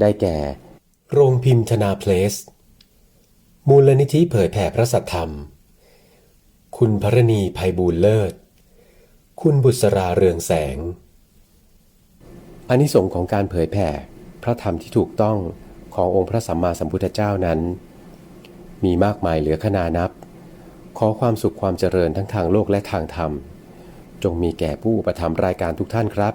ได้แก่ โรงพิมพ์ธนาเพลส มูลนิธิเผยแผ่พระสัทธรรม คุณพรณีภัยบูลเลิศ คุณบุษราเรืองแสงอานิสงส์ของการเผยแผ่พระธรรมที่ถูกต้องขององค์พระสัมมาสัมพุทธเจ้านั้น มีมากมายเหลือขนานับ ขอความสุขความเจริญทั้งทางโลกและทางธรรม จงมีแก่ผู้ประทับรายการทุกท่านครับ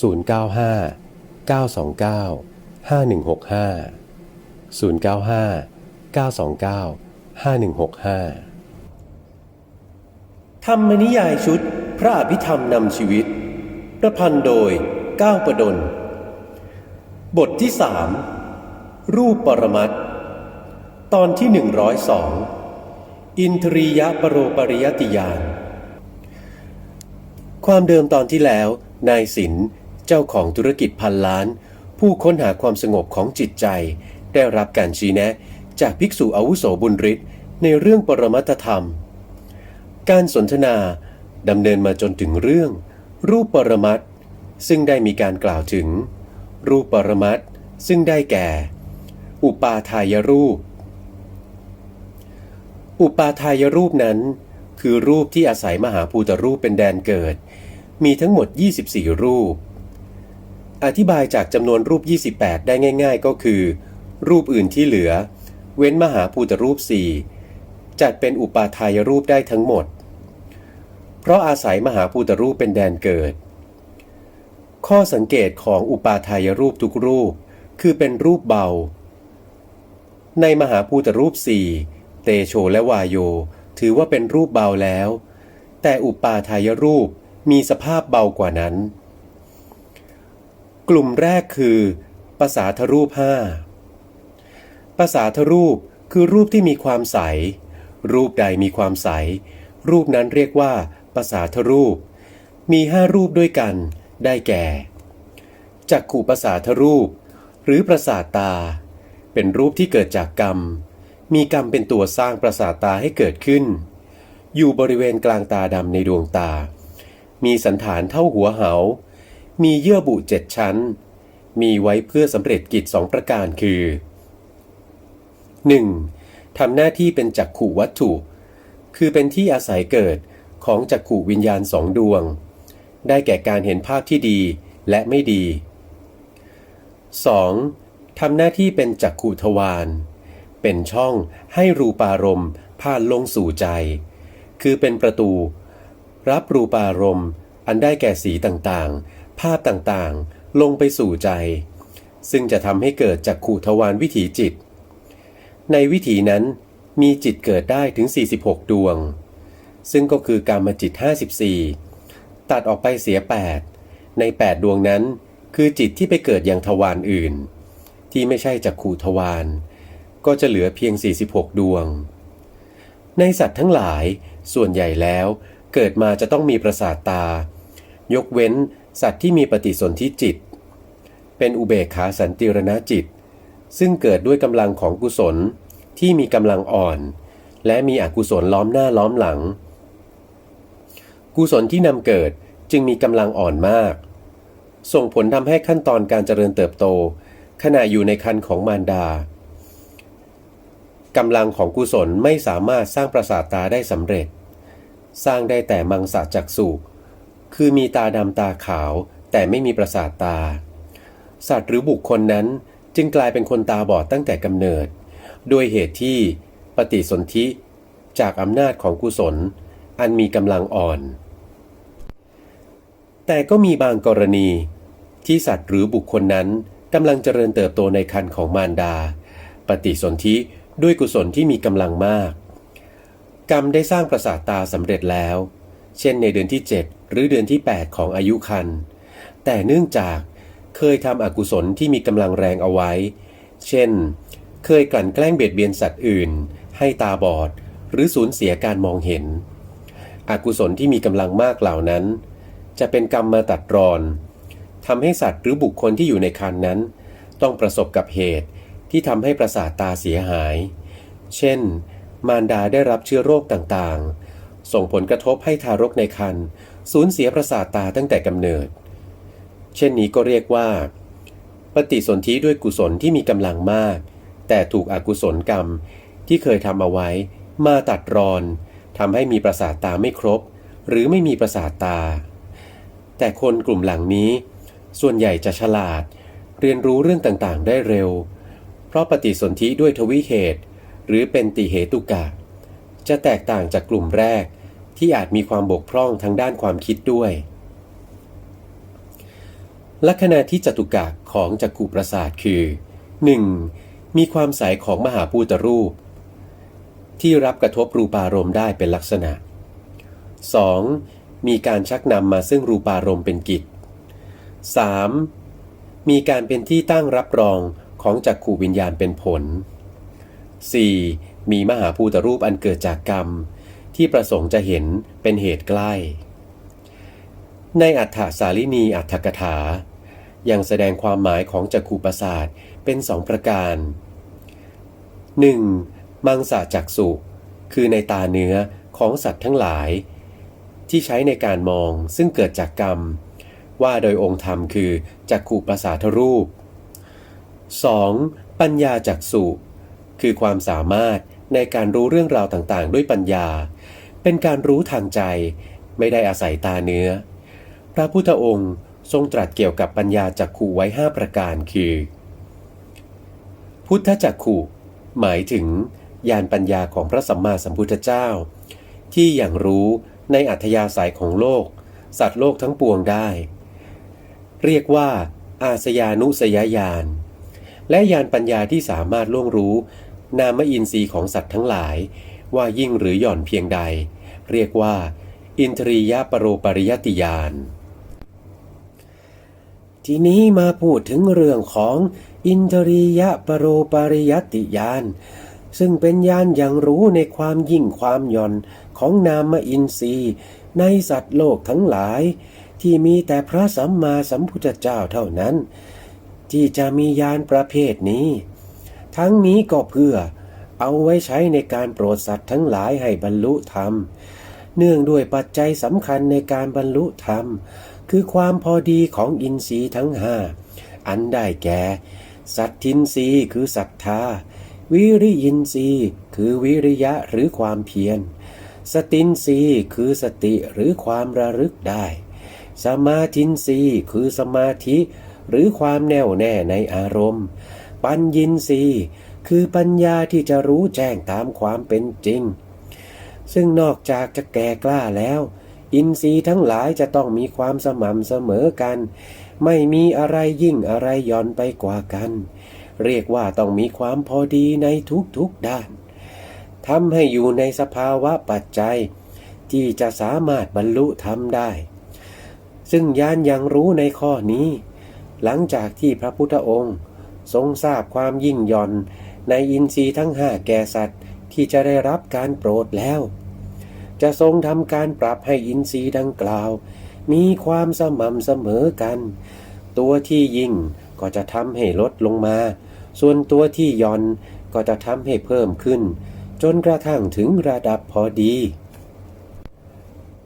095 929 5165 095 929 5165 ธรรมนิยายชุด พระอภิธรรมนำชีวิต ประพันธ์โดยก้าวประดล บทที่สามรูปปรมัตตอนที่หนึ่งร้อยสองอินทรียปรโรปริยติยาน ความเดิมตอนที่แล้ว นายสิน เจ้าของธุรกิจพันล้าน ผู้ค้นหาความสงบของจิตใจ ได้รับการชี้แนะ จากภิกษุอาวุโสบุญฤทธิ์ในเรื่องปรมัตธรรม การสนทนาดำเนินมาจนถึงเรื่อง รูปปรมัตถ์ซึ่งได้มีการกล่าวถึง รูปปรมัตถ์ซึ่งได้แก่ อุปาทายรูป อุปาทายรูปนั้น คือรูปที่อาศัยมหาภูตรูปเป็นแดนเกิด มีทั้งหมด 24 รูป อธิบายจากจำนวนรูป 28 ได้ง่าย ๆ ก็คือ รูปอื่นที่เหลือ เว้นมหาภูตรูปสี่จัดเป็นอุปาทายรูปได้ทั้งหมด เพราะอาศัยมหาภูตรูปเป็นแดนเกิด ข้อสังเกตของอุปาทายรูปทุกรูป คือเป็นรูปเบา ในมหาภูตรูปสี่เตโชและวายโย ถือว่าเป็นรูปเบาแล้ว แต่อุปาทายรูปมีสภาพเบากว่านั้น กลุ่มแรกคือภาษาทรูปห้าภาษาทรูปคือรูปที่มีความใส รูปใดมีความใส รูปนั้นเรียกว่าภาษาทรูป มีห้ารูปด้วยกัน ได้แก่จักขู่ภาษาทรูป หรือประสาตา เป็นรูปที่เกิดจากกรรม มีกรรมเป็นตัวสร้างประสาตาให้เกิดขึ้น อยู่บริเวณกลางตาดำในดวงตา มีสันฐานเท่าหัวเหา มีเยื่อบุเจ็ดชั้น มีไว้เพื่อสำเร็จกิจสองประการคือ 1. ทำหน้าที่เป็นจักขู่วัตถุ คือเป็นที่อาศัยเกิดของจักขู่วิญญาณสองดวง ได้แก่การเห็นภาพที่ดีและไม่ดี 2. ทำหน้าที่เป็นจักขู่ทวารเป็นช่องให้รูปารมณ์ผ่านลงสู่ใจ คือเป็นประตู รับรูปารมณ์อันได้แก่สีต่างๆ ภาพต่างๆ ลงไปสู่ใจ ซึ่งจะทำให้เกิดจักขู่ทวารวิถีจิต ในวิถีนั้นมีจิตเกิดได้ถึง 46 ดวง ซึ่งก็คือกามจิต 54 ตัดออกไปเสีย 8 ใน 8 ดวงนั้น คือจิตที่ไปเกิดอย่างทวารอื่น ที่ไม่ใช่จักขู่ทวารก็จะเหลือเพียง 46 ดวง ในสัตว์ทั้งหลายส่วนใหญ่แล้วเกิดมาจะต้องมีประสาทตา ยกเว้น สัตว์ที่มีปฏิสนธิจิต เป็นอุเบกขาสันติรณจิต ซึ่งเกิดด้วยกำลังของกุศลที่มีกำลังอ่อน และมีอกุศลล้อมหน้าล้อมหลัง กุศลที่นำเกิดจึงมีกำลังอ่อนมาก ส่งผลทำให้ขั้นตอนการเจริญเติบโต ขณะอยู่ในคันของมารดากำลังของกุศลไม่สามารถสร้างประสาทตาได้สำเร็จ สร้างได้แต่มังสะจักสุ คือมีตาดำตาขาว แต่ไม่มีประสาทตา สัตว์หรือบุคคลนั้นจึงกลายเป็นคนตาบอดตั้งแต่กำเนิด ด้วยเหตุที่ปฏิสนธิจากอำนาจของกุศล อันมีกำลังอ่อน แต่ก็มีบางกรณีที่สัตว์หรือบุคคลนั้นกำลังเจริญเติบโตในคันของมารดา ปฏิสนธิด้วยกุศลที่มีกำลังมาก กรรมได้สร้างประสาทตาสำเร็จแล้ว เช่นในเดือนที่7 หรือเดือนที่ 8 ของอายุคัน แต่เนื่องจากเคยทำอกุศลที่มีกำลังแรงเอาไว้ เช่น เคยกลั่นแกล้งเบียดเบียนสัตว์อื่น ให้ตาบอด หรือสูญเสียการมองเห็น อกุศลที่มีกำลังมากเหล่านั้น จะเป็นกรรมมาตัดรอนทำให้สัตว์หรือบุคคลที่อยู่ในคันนั้น ต้องประสบกับเหตุที่ทำให้ประสาทตาเสียหาย เช่น มารดาได้รับเชื้อโรคต่างๆ ส่งผลกระทบให้ทารกในครรภ์ สูญเสียประสาทตาตั้งแต่กำเนิด เช่นนี้ก็เรียกว่า ปฏิสนธิด้วยกุศลที่มีกำลังมาก แต่ถูกอกุศลกรรมที่เคยทำเอาไว้ มาตัดรอนทำให้มีประสาทตาไม่ครบ หรือไม่มีประสาทตา แต่คนกลุ่มหลังนี้ ส่วนใหญ่จะฉลาด เรียนรู้เรื่องต่างๆ ได้เร็ว เพราะปฏิสนธิด้วยทวิเหตุ หรือเป็นติเหตุกะ จะแตกต่างจากกลุ่มแรก ที่อาจมีความบกพร่องทางด้านความคิดด้วย ลักษณะที่จตุกะของจักรุประสาทคือ 1. มีความใสของมหาภูตรูป ที่รับกระทบรูปารมณ์ได้เป็นลักษณะ 2. มีการชักนำมาซึ่งรูปารมณ์เป็นกิจ 3. มีการเป็นที่ตั้งรับรองของจักขูวิญญาณเป็นผล 4. มีมหาภูตรูปอันเกิดจากกรรม ที่ประสงค์จะเห็นเป็นเหตุใกล้ ในอัฏฐสาลินีอัฏฐกถา ยังแสดงความหมายของจักขูประสาทเป็นสองประการ 1. มังสาจักสุ คือในตาเนื้อของสัตว์ทั้งหลาย ที่ใช้ในการมองซึ่งเกิดจากกรรม ว่าโดยองค์ธรรมคือจักขูประสาทรูป 2. ปัญญาจักสุ คือความสามารถในการรู้เรื่องราวต่างๆ ด้วยปัญญา เป็นการรู้ทางใจ ไม่ได้อาศัยตาเนื้อ พระพุทธองค์ทรงตรัสเกี่ยวกับปัญญาจักขู่ไว้5ประการคือ พุทธจักขู่หมายถึงญาณปัญญาของพระสัมมาสัมพุทธเจ้า ที่อย่างรู้ในอัธยาศัยของโลก สัตว์โลกทั้งปวงได้ เรียกว่า อาสยานุสยญาณและญาณปัญญาที่สามารถล่วงรู้ นามอินทรีย์ของสัตว์ทั้งหลายว่ายิ่งหรือหย่อนเพียงใด เรียกว่า อินทรียปรปริยติญาณทีนี้มาพูดถึงเรื่องของอินทรียปรปริยติญาณซึ่งเป็นญาณอย่างรู้ในความยิ่งความย่อนของนามอินทรีย์ในสัตว์โลกทั้งหลาย ที่มีแต่พระสัมมาสัมพุทธเจ้าเท่านั้น ที่จะมียานประเภทนี้ ทั้งนี้ก็เพื่อเอาไว้ใช้ในการโปรดสัตว์ทั้งหลายให้บรรลุธรรม เนื่องด้วยปัจจัยสำคัญในการบรรลุธรรม คือความพอดีของอินทรีย์ทั้งห้าอันได้แก่ สัตทินทรีย์คือศรัทธา วิริยินทรีย์คือวิริยะหรือความเพียร สตินทรีย์คือสติหรือความระลึกได้ สมาธินทรีย์คือสมาธิหรือความแน่วแน่ในอารมณ์ ปัญญินรีคือปัญญาที่จะรู้แจ้งตามความเป็นจริง ซึ่งนอกจากจะแก่กล้าแล้ว อินทรีย์ทั้งหลายจะต้องมีความสม่ำเสมอกัน ไม่มีอะไรยิ่งอะไรย่อนไปกว่ากัน เรียกว่าต้องมีความพอดีในทุกๆด้านทำให้อยู่ในสภาวะปัจจัย ที่จะสามารถบรรลุธรรมได้ ซึ่งยานยังรู้ในข้อนี้ หลังจากที่พระพุทธองค์ ทรงทราบความยิ่งย่อนในอินทรีย์ทั้งห้าแก่สัตว์ ที่จะได้รับการโปรดแล้ว จะทรงทำการปรับให้อินทรีย์ดังกล่าว มีความสม่ำเสมอกัน ตัวที่ยิ่งก็จะทำให้ลดลงมา ส่วนตัวที่ย่อนก็จะทำให้เพิ่มขึ้น จนกระทั่งถึงระดับพอดี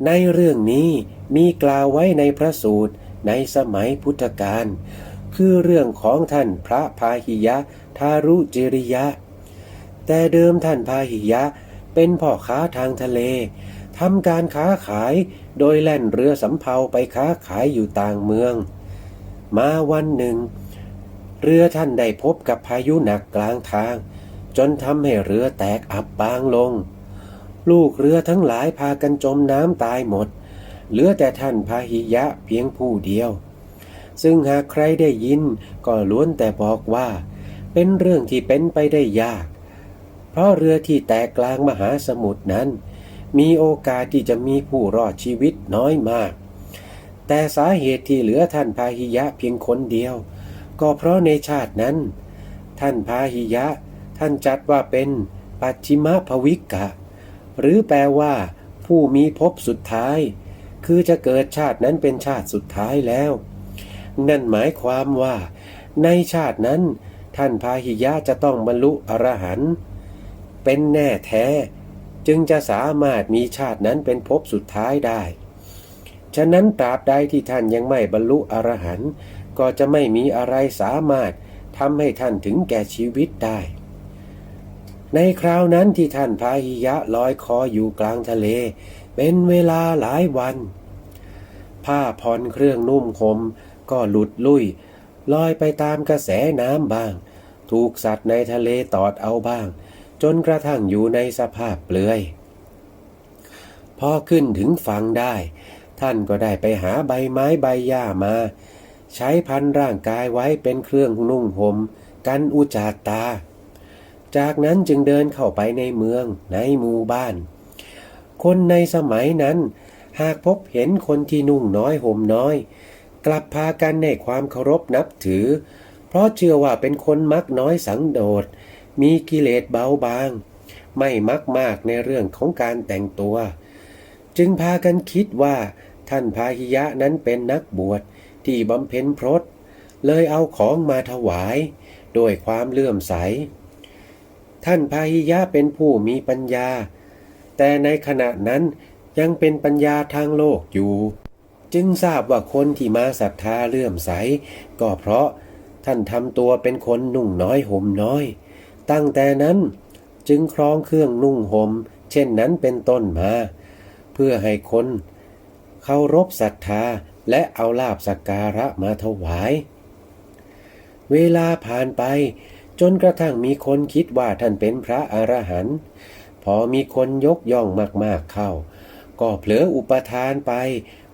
ในเรื่องนี้มีกล่าวไว้ในพระสูตรในสมัยพุทธกาลคือเรื่องของท่านพระพาหิยะทารุจิริยะ แต่เดิมท่านพาหิยะ เป็นพ่อค้าทางทะเลทำการค้าขายโดยแล่นเรือสำเภาไปค้าขายอยู่ต่างเมือง มาวันหนึ่ง เรือท่านได้พบกับพายุหนักกลางทาง จนทำให้เรือแตกอับปางลง ลูกเรือทั้งหลายพากันจมน้ำตายหมด เหลือแต่ท่านพาหิยะเพียงผู้เดียว ซึ่งหากใครได้ยินก็ล้วนแต่บอกว่า เป็นเรื่องที่เป็นไปได้ยาก เพราะเรือที่แตกกลางมหาสมุทรนั้น มีโอกาสที่จะมีผู้รอดชีวิตน้อยมาก แต่สาเหตุที่เหลือท่านพาหิยะเพียงคนเดียว ก็เพราะในชาตินั้น ท่านพาหิยะ ท่านจัดว่าเป็นปัจฉิมภวิกะ หรือแปลว่าผู้มีภพสุดท้าย คือจะเกิดชาตินั้นเป็นชาติสุดท้ายแล้ว นั่นหมายความว่า ในชาตินั้น ท่านพาหิยะจะต้องบรรลุอรหันต์ เป็นแน่แท้ จึงจะสามารถมีชาตินั้นเป็นภพสุดท้ายได้ ฉะนั้นตราบใดที่ท่านยังไม่บรรลุอรหันต์ก็จะไม่มีอะไรสามารถทำให้ท่านถึงแก่ชีวิตได้ ในคราวนั้นที่ท่านพาหิยะลอยคออยู่กลางทะเล เป็นเวลาหลายวัน ผ้าผ่อนเครื่องนุ่มคมก็หลุดลุ่ยลอยไปตามกระแสน้ำบ้าง ถูกสัตว์ในทะเลตอดเอาบ้าง จนกระทั่งอยู่ในสภาพเปลือย พอขึ้นถึงฝั่งได้ ท่านก็ได้ไปหาใบไม้ใบหญ้ามา ใช้พันร่างกายไว้เป็นเครื่องนุ่งห่มกันอุจจาตา จากนั้นจึงเดินเข้าไปในเมืองในหมู่บ้าน คนในสมัยนั้น หากพบเห็นคนที่นุ่งน้อยห่มน้อย กลับพากันในความเคารพนับถือ เพราะเชื่อว่าเป็นคนมักน้อยสังโดษ มีกิเลสเบาบาง ไม่มักมากในเรื่องของการแต่งตัว จึงพากันคิดว่า ท่านพาหิยะนั้นเป็นนักบวชที่บำเพ็ญพรตเลยเอาของมาถวายโดยความเลื่อมใส ท่านพาหิยะเป็นผู้มีปัญญา แต่ในขณะนั้นยังเป็นปัญญาทางโลกอยู่ จึงทราบว่าคนที่มาศรัทธาเลื่อมใส ก็เพราะท่านทำตัวเป็นคนนุ่งน้อยห่มน้อย ตั้งแต่นั้นจึงครองเครื่องนุ่งหม่มเช่นนั้นเป็นต้นมา เพื่อให้คนเคารพศรัทธาและเอาลาบสักการะมาถวาย เวลาผ่านไปจนกระทั่งมีคนคิดว่าท่านเป็นพระอรหันต์พอมีคนยกย่องมากๆเข้า ก็เผลออุปทานไป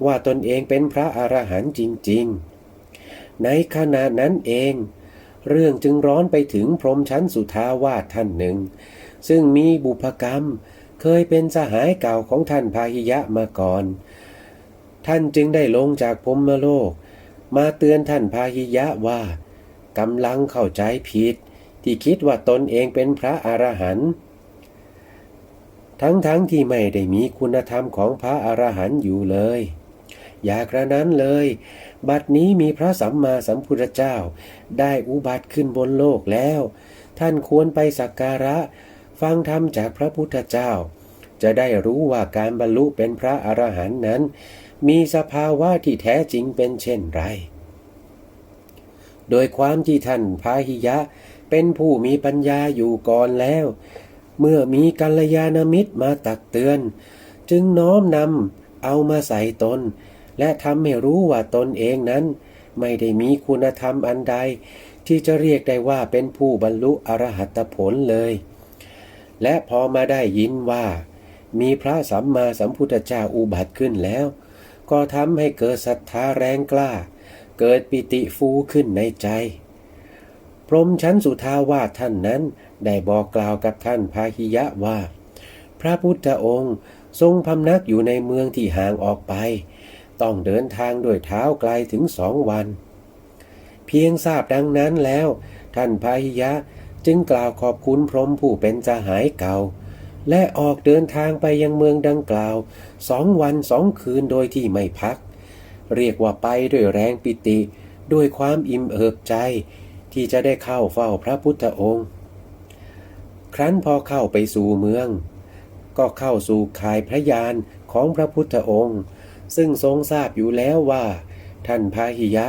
ว่าตนเองเป็นพระอรหันต์จริง ๆ ในขณะนั้นเอง เรื่องจึงร้อนไปถึงพรมชั้นสุทาวาสท่านหนึ่ง ซึ่งมีบุพกรรม เคยเป็นสหายเก่าของท่านพาหิยะมาก่อน ท่านจึงได้ลงจากพรมโลก มาเตือนท่านพาหิยะว่ากำลังเข้าใจผิด ที่คิดว่าตนเองเป็นพระอรหันต์ทั้งๆทที่ไม่ได้มีคุณธรรมของพระอรหันต์อยู่เลย อย่ากระนั้นเลย บัดนี้มีพระสัมมาสัมพุทธเจ้า ได้อุบัติขึ้นบนโลกแล้ว ท่านควรไปสักการะ ฟังธรรมจากพระพุทธเจ้า จะได้รู้ว่าการบรรลุเป็นพระอรหันต์นั้น มีสภาวะที่แท้จริงเป็นเช่นไร โดยความที่ท่านพาหิยะ เป็นผู้มีปัญญาอยู่ก่อนแล้ว เมื่อมีกัลยาณมิตรมาตักเตือน จึงน้อมนำเอามาใส่ตน และทำให้รู้ว่าตนเองนั้น ไม่ได้มีคุณธรรมอันใด ที่จะเรียกได้ว่าเป็นผู้บรรลุอรหัตผลเลย และพอมาได้ยินว่า มีพระสัมมาสัมพุทธเจ้าอุบัติขึ้นแล้ว ก็ทำให้เกิดศรัทธาแรงกล้า เกิดปิติฟูขึ้นในใจ พรหมชั้นสุทาวาท่านนั้นได้บอกกล่าวกับท่านพาหิยะว่า พระพุทธองค์ทรงพำนักอยู่ในเมืองที่ห่างออกไป ต้องเดินทางด้วยเท้าไกลถึงสองวัน เพียงทราบดังนั้นแล้ว ท่านพาหิยะจึงกล่าวขอบคุณพรหมผู้เป็นสหายเก่า และออกเดินทางไปยังเมืองดังกล่าวสองวันสองคืนโดยที่ไม่พัก เรียกว่าไปด้วยแรงปิติ ด้วยความอิ่มเอิบใจ ที่จะได้เข้าเฝ้าพระพุทธองค์ ครั้นพอเข้าไปสู่เมือง ก็เข้าสู่ข่ายพระยานของพระพุทธองค์ ซึ่งทรงทราบอยู่แล้วว่า ท่านพาหิยะ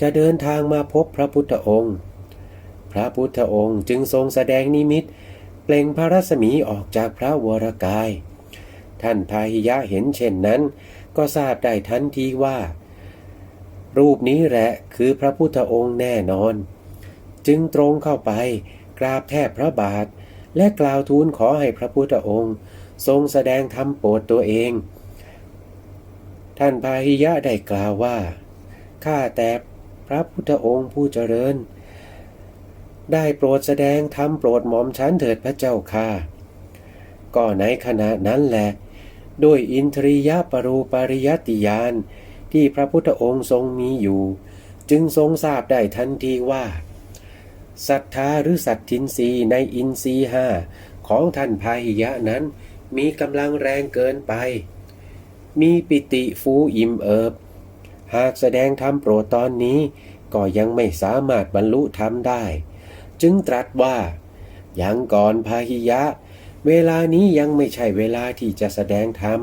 จะเดินทางมาพบพระพุทธองค์ พระพุทธองค์จึงทรงแสดงนิมิตเปล่งพระรัศมีออกจากพระวรกาย ท่านพาหิยะเห็นเช่นนั้น ก็ทราบได้ทันทีว่า รูปนี้แหละคือพระพุทธองค์แน่นอน จึงตรงเข้าไปกราบแทบพระบาท และกล่าวทูลขอให้พระพุทธองค์ ทรงแสดงธรรมโปรดตัวเอง ท่านพาหิยะได้กล่าวว่า ข้าแต่พระพุทธองค์ผู้เจริญ ได้โปรดแสดงธรรมโปรดหม่อมฉันเถิดพระเจ้าค่ะ ก็ในขณะนั้นแหละ ด้วยอินทรียปรูปริยติยานที่พระพุทธองค์ทรงมีอยู่ จึงทรงทราบได้ทันทีว่าศรัทธาหรือสัตทินรีในอินทรีห้าของท่านพาหิยะนั้นมีกำลังแรงเกินไป มีปิติฟูอิ่มเอิบ หากแสดงธรรมโปรดตอนนี้ ก็ยังไม่สามารถบรรลุธรรมได้ จึงตรัสว่า ยังก่อนพาหิยะ เวลานี้ยังไม่ใช่เวลาที่จะแสดงธรรม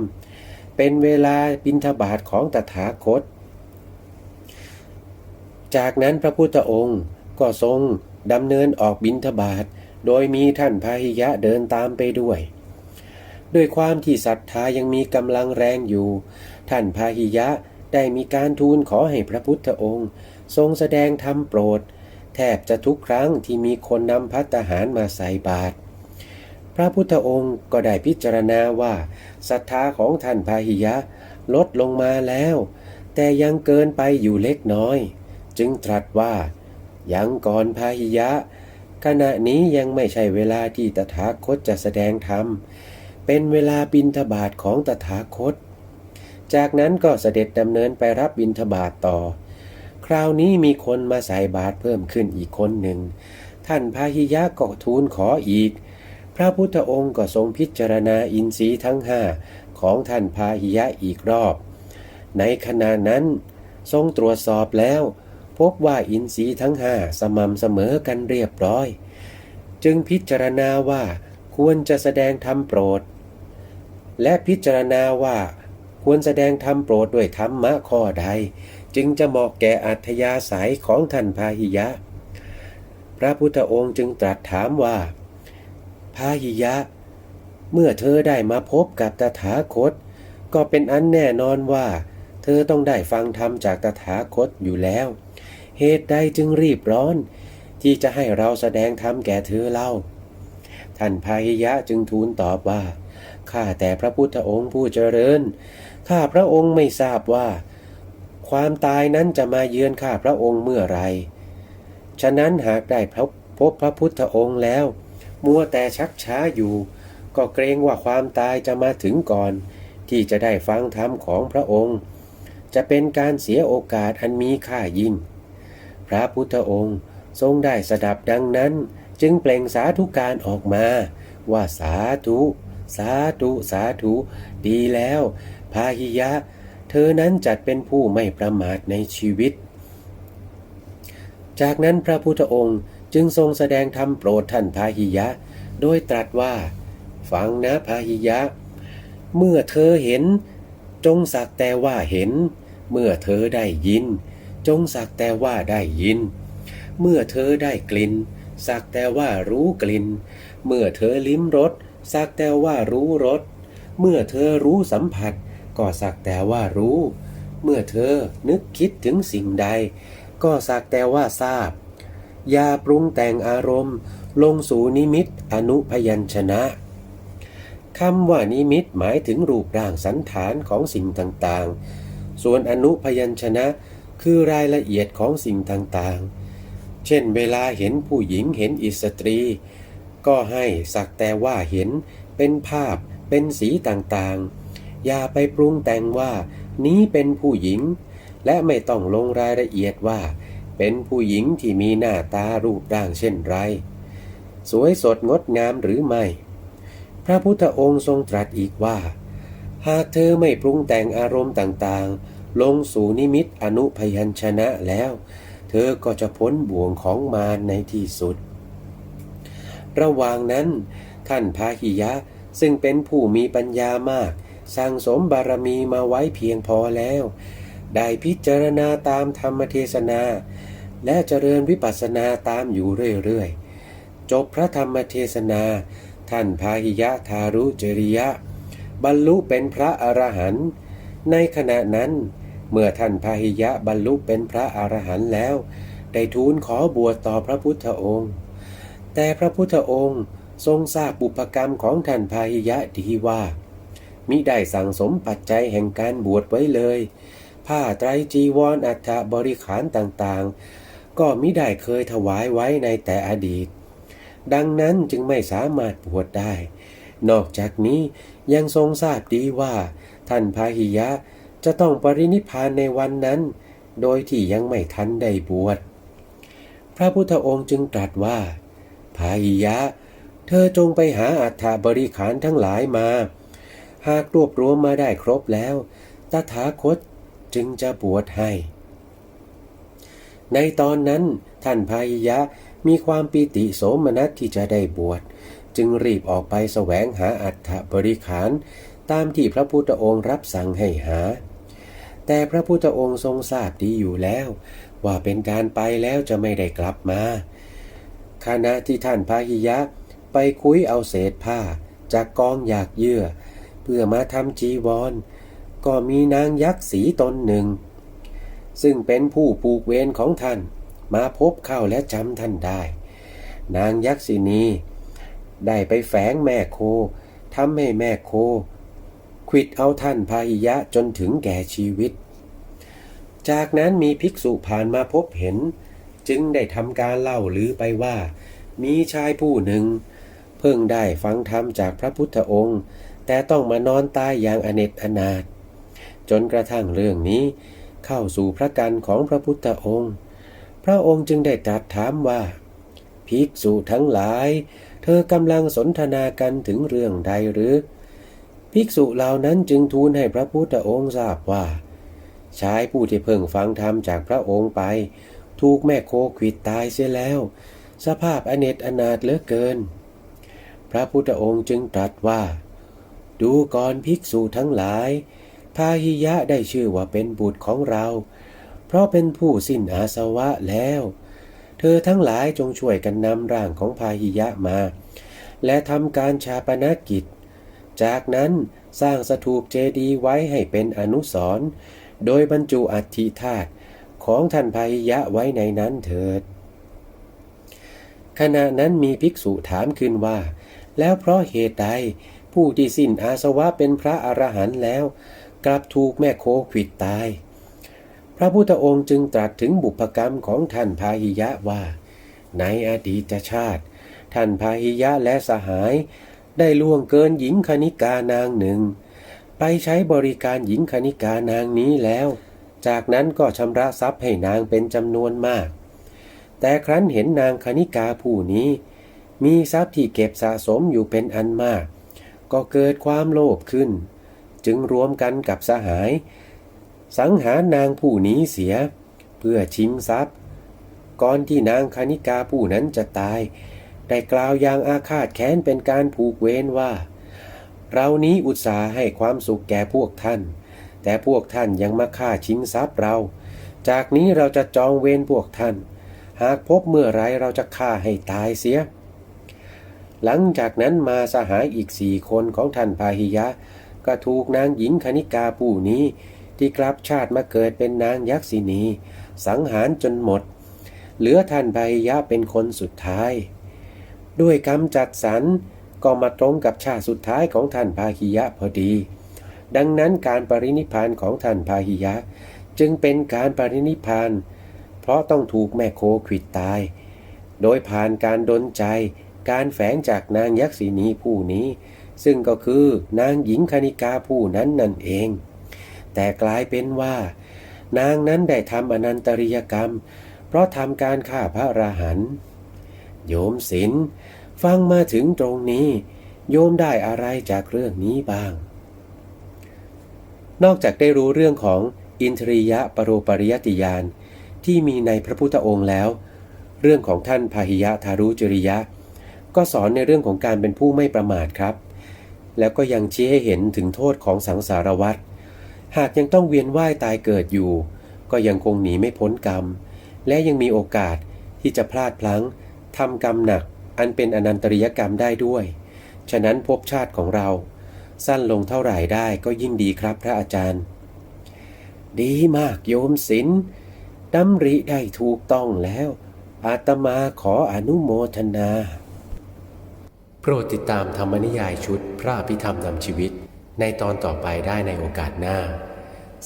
เป็นเวลาบิณฑบาตของตถาคต จากนั้นพระพุทธองค์ก็ทรงดำเนินออกบิณฑบาตโดยมีท่านพาหิยะเดินตามไปด้วย ด้วยความที่ศรัทธายังมีกำลังแรงอยู่ ท่านพาหิยะได้มีการทูลขอให้พระพุทธองค์ ทรงแสดงธรรมโปรด แทบจะทุกครั้งที่มีคนนำพัตตาหารมาใส่บาตรพระพุทธองค์ก็ได้พิจารณาว่าศรัทธาของท่านพาหิยะลดลงมาแล้ว แต่ยังเกินไปอยู่เล็กน้อย จึงตรัสว่า ยังก่อนพาหิยะ ขณะนี้ยังไม่ใช่เวลาที่ตถาคตจะแสดงธรรม เป็นเวลาบินทบาทของตถาคต จากนั้นก็เสด็จดำเนินไปรับบินทบาทต่อ คราวนี้มีคนมาใส่บาตรเพิ่มขึ้นอีกคนหนึ่ง ท่านพาหิยะก็ทูลขออีก พระพุทธองค์ก็ทรงพิจารณาอินทรีย์ทั้งห้าของท่านพาหิยะอีกรอบ ในขณะนั้น ทรงตรวจสอบแล้ว พบว่าอินทรีย์ทั้งห้าสม่ำเสมอกันเรียบร้อย จึงพิจารณาว่าควรจะแสดงธรรมโปรด และพิจารณาว่า ควรแสดงธรรมโปรดด้วยธรรมะข้อใด จึงจะเหมาะแก่อัธยาศัยของท่านพาหิยะ พระพุทธองค์จึงตรัสถามว่า พาหิยะ เมื่อเธอได้มาพบกับตถาคต ก็เป็นอันแน่นอนว่า เธอต้องได้ฟังธรรมจากตถาคตอยู่แล้ว เหตุใดจึงรีบร้อน ที่จะให้เราแสดงธรรมแก่เธอเล่า ท่านพาหิยะจึงทูลตอบว่า ข้าแต่พระพุทธองค์ผู้เจริญ ข้าพระองค์ไม่ทราบว่า ความตายนั้นจะมาเยือนข้าพระองค์เมื่อไร ฉะนั้นหากได้พบพบพระพุทธองค์แล้ว มัวแต่ชักช้าอยู่ ก็เกรงว่าความตายจะมาถึงก่อน ที่จะได้ฟังธรรมของพระองค์ จะเป็นการเสียโอกาสอันมีค่ายิ่ง พระพุทธองค์ทรงได้สดับดังนั้น จึงเปล่งสาธุการออกมา ว่าสาธุ สาธุ สาธุ ดีแล้ว พาหิยะ เธอนั้นจัดเป็นผู้ไม่ประมาทในชีวิต จากนั้นพระพุทธองค์จึงทรงแสดงธรรมโปรดท่านพาหิยะ โดยตรัสว่า ฟังนะพาหิยะ เมื่อเธอเห็น จงสักแต่ว่าเห็น เมื่อเธอได้ยิน จงสักแต่ว่าได้ยิน เมื่อเธอได้กลิ่นสักแต่ว่ารู้กลิ่น เมื่อเธอลิ้มรส สักแต่ว่ารู้รส เมื่อเธอรู้สัมผัส ก็สักแต่ว่ารู้ เมื่อเธอนึกคิดถึงสิ่งใด ก็สักแต่ว่าทราบ อย่าปรุงแต่งอารมณ์ ลงสู่นิมิตอนุพยัญชนะคำว่านิมิตหมายถึงรูปร่างสันฐานของสิ่งต่างๆ ส่วนอนุพยัญชนะคือรายละเอียดของสิ่งต่างๆ เช่นเวลาเห็นผู้หญิงเห็นอิสตรี ก็ให้สักแต่ว่าเห็นเป็นภาพเป็นสีต่างๆ อย่าไปปรุงแต่งว่านี้เป็นผู้หญิง และไม่ต้องลงรายละเอียดว่า เป็นผู้หญิงที่มีหน้าตารูปร่างเช่นไร สวยสดงดงามหรือไม่ พระพุทธองค์ทรงตรัสอีกว่า หากเธอไม่ปรุงแต่งอารมณ์ต่างๆ ลงสู่นิมิตอนุพยัญชนะแล้ว เธอก็จะพ้นบ่วงของมารในที่สุด ระหว่างนั้น ท่านพาหิยะซึ่งเป็นผู้มีปัญญามากสั่งสมบารมีมาไว้เพียงพอแล้ว ได้พิจารณาตามธรรมเทศนา และเจริญวิปัสสนาตามอยู่เรื่อยๆ จบพระธรรมเทศนา ท่านพาหิยะทารุจริยะ บรรลุเป็นพระอรหันต์ในขณะนั้นเมื่อท่านพาหิยะบรรลุเป็นพระอรหันต์แล้ว ได้ทูลขอบวชต่อพระพุทธองค์ แต่พระพุทธองค์ทรงทราบบุพกรรมของท่านพาหิยะดีว่ามิได้สั่งสมปัจจัยแห่งการบวชไว้เลย ผ้าไตรจีวรอัฐบริขารต่างๆ ก็มิได้เคยถวายไว้ในแต่อดีต ดังนั้นจึงไม่สามารถบวชได้ นอกจากนี้ยังทรงทราบดีว่า ท่านพาหิยะจะต้องปรินิพานในวันนั้น โดยที่ยังไม่ทันได้บวช พระพุทธองค์จึงตรัสว่า พาหิยะ เธอจงไปหาอัฐบริขารทั้งหลายมา หากรวบรวมมาได้ครบแล้ว ตถาคตจึงจะบวชให้ ในตอนนั้นท่านพาหิยะมีความปีติโสมนัสที่จะได้บวช จึงรีบออกไปแสวงหาอัฐบริขาร ตามที่พระพุทธองค์รับสั่งให้หา แต่พระพุทธองค์ทรงทราบดีอยู่แล้ว ว่าเป็นการไปแล้วจะไม่ได้กลับมา ขณะที่ท่านพาหิยะ ไปคุยเอาเศษผ้า จากกองหยากเยื่อ เพื่อมาทำจีวร ก็มีนางยักษ์สีตนหนึ่ง ซึ่งเป็นผู้ผูกเวรของท่าน มาพบเข้าและจำท่านได้ นางยักษินี ได้ไปแฝงแม่โคทำให้แม่โคขวิดเอาท่านพาหิยะจนถึงแก่ชีวิต จากนั้นมีภิกษุผ่านมาพบเห็น จึงได้ทำการเล่าลือไปว่า มีชายผู้หนึ่ง เพิ่งได้ฟังธรรมจากพระพุทธองค์ แต่ต้องมานอนตายอย่างอเนจอนาถจนกระทั่งเรื่องนี้เข้าสู่พระกันของพระพุทธองค์ พระองค์จึงได้ตรัสถามว่า ภิกษุทั้งหลาย เธอกำลังสนทนากันถึงเรื่องใดหรือ ภิกษุเหล่านั้นจึงทูลให้พระพุทธองค์ทราบว่า ชายผู้ที่เพิ่งฟังธรรมจากพระองค์ไป ถูกแม่โคขวิดตายเสียแล้ว สภาพอเนจอนาถเหลือเกิน พระพุทธองค์จึงตรัสว่า ดูก่อนภิกษุทั้งหลายพาหิยะได้ชื่อว่าเป็นบุตรของเรา เพราะเป็นผู้สิ้นอาสวะแล้ว เธอทั้งหลายจงช่วยกันนำร่างของพาหิยะมา และทำการชาปนกิจ จากนั้นสร้างสถูปเจดีย์ไว้ให้เป็นอนุสรณ์โดยบรรจุอัฐิธาตุ ของท่านพาหิยะไว้ในนั้นเถิด ขณะนั้นมีภิกษุถามขึ้นว่า แล้วเพราะเหตุใดผู้ที่สิ้นอาสวะเป็นพระอรหันต์แล้ว กลับถูกแม่โคขวิดตาย พระพุทธองค์จึงตรัสถึงบุพกรรมของท่านพาหิยะว่า ในอดีตชาติ ท่านพาหิยะและสหาย ได้ล่วงเกินหญิงคณิกานางหนึ่ง ไปใช้บริการหญิงคณิกานางนี้แล้ว จากนั้นก็ชำระทรัพย์ให้นางเป็นจำนวนมาก แต่ครั้นเห็นนางคณิกาผู้นี้ มีทรัพย์ที่เก็บสะสมอยู่เป็นอันมาก ก็เกิดความโลภขึ้น จึงรวมกันกับสหาย สังหารนางผู้นี้เสีย เพื่อชิงทรัพย์ ก่อนที่นางคณิกาผู้นั้นจะตาย ได้กล่าวอย่างอาฆาตแค้นเป็นการผูกเวรว่า เรานี้อุตสาห์ให้ความสุขแก่พวกท่าน แต่พวกท่านยังมาฆ่าชิงทรัพย์เรา จากนี้เราจะจองเวรพวกท่าน หากพบเมื่อไรเราจะฆ่าให้ตายเสีย หลังจากนั้นมาสหายอีกสี่คนของท่านพาหิยะ ก็ถูกนางหญิงคณิกาผู้นี้ที่กลับชาติมาเกิดเป็นนางยักษินี สังหารจนหมด เหลือท่านพาหิยะเป็นคนสุดท้าย ด้วยกรรมจัดสรรก็มาตรงกับชาติสุดท้ายของท่านพาหิยะพอดี ดังนั้นการปรินิพานของท่านพาหิยะ จึงเป็นการปรินิพาน เพราะต้องถูกแม่โคขวิดตาย โดยผ่านการดนใจ การแฝงจากนางยักษินีผู้นี้ ซึ่งก็คือนางหญิงคณิกาผู้นั้นนั่นเอง แต่กลายเป็นว่า นางนั้นได้ทำอนันตริยกรรม เพราะทำการฆ่าพระราหันโยมศิลฟังมาถึงตรงนี้ โยมได้อะไรจากเรื่องนี้บ้าง นอกจากได้รู้เรื่องของอินทริยะปรโรปริยติยานที่มีในพระพุทธองค์แล้ว เรื่องของท่านพาหิยะทารุจริยะ ก็สอนในเรื่องของการเป็นผู้ไม่ประมาทครับ แล้วก็ยังชี้ให้เห็นถึงโทษของสังสารวัฏหากยังต้องเวียนว่ายตายเกิดอยู่ ก็ยังคงหนีไม่พ้นกรรม และยังมีโอกาสที่จะพลาดพลั้งทำกรรมหนัก อันเป็นอนันตริยกรรมได้ด้วย ฉะนั้นภพชาติของเรา สั้นลงเท่าไหร่ได้ก็ยิ่งดีครับพระอาจารย์ ดีมากโยมศิลป์ดำริได้ถูกต้องแล้ว อาตมาขออนุโมทนา โปรดติดตามธรรมนิยายชุดพระอภิธรรมนำชีวิต ในตอนต่อไปได้ในโอกาสหน้า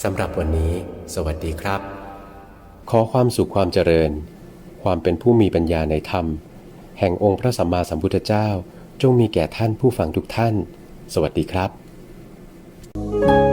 สำหรับวันนี้ สวัสดีครับ ขอความสุขความเจริญ ความเป็นผู้มีปัญญาในธรรม แห่งองค์พระสัมมาสัมพุทธเจ้าจงมีแก่ท่านผู้ฟังทุกท่าน สวัสดีครับ thank you